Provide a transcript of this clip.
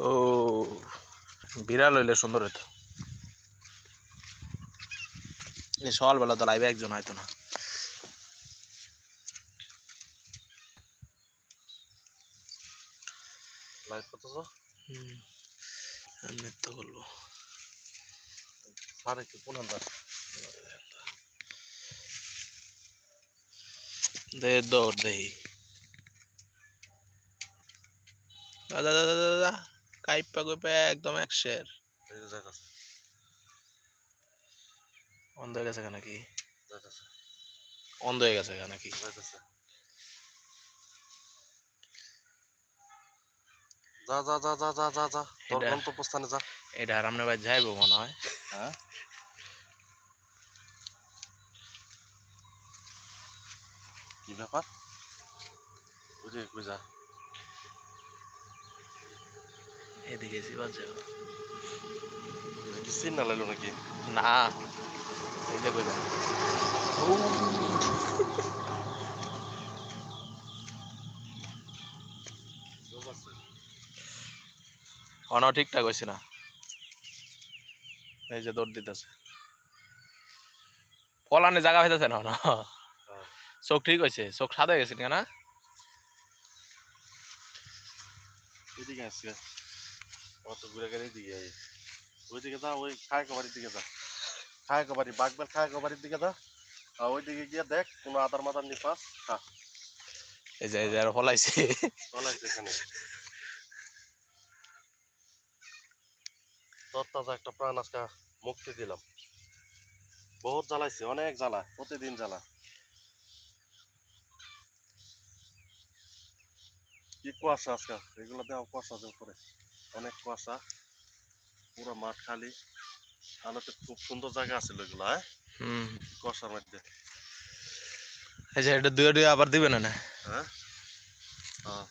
ও বিড়াল হইলে সুন্দর হইতো। সকালবেলা তো লাইভে একজন হয়তো না। লাইভ করতেছো? হুম নৃত্য করব সাড়ে কি পনেরো দশ দে দৌড় দেহি দাদা দাদা দাদা। কাইপা কইপা একদম এক শের যে অন্ধ হয়ে গেছে নাকি অন্ধ হয়ে গেছে নাকি যা যা যা যা যা যা যা। তোর এটা- গন্তব্যস্থানে যা। এটা আর আমরা ভাই যাইবো মনে হয়। হ্যাঁ? কি ব্যাপার? বুঝে কই যা এদিকে জীবন সিন না লাইলো নাকি? না। এই যে কইবা অন ঠিকঠাক হয়েছে না? এই যে দৌড় দিতেছে। পলানে জায়গা হইতেছে না না চোখ ঠিক হয়েছে চোখ সাদা হয়ে গেছে না? এদিকে আসছে। অত ঘুরে গেলে যা ওই খায়কা বাড়ির দিকে যা। খায়কা বাড়ি বাগবেল খায়কা বাড়ির দিকে যা। আর ওইদিকে গিয়ে দেখ কোনো আদার মাদার নি পাস খা। এই যে এই যে আরও ফলাইছে। এখানে। তোর তাজা একটা প্রাণ আজকে মুক্তি দিলাম। বহুত জ্বালাইছে অনেক জ্বালা প্রতিদিন জ্বালা। কি কুয়াশা আজকে? এগুলো দেওয়া কুয়াশা দেওয়া করে অনেক কুয়াশা পুরো মাঠ খালি। আলোতে খুব সুন্দর জায়গা আছে ওইগুলো হ্যাঁ? হুম। কুয়াশার মধ্যে। এই যে এটা দুয়ে দুয়ে আবার দিবে না না? হ্যাঁ? হ্যাঁ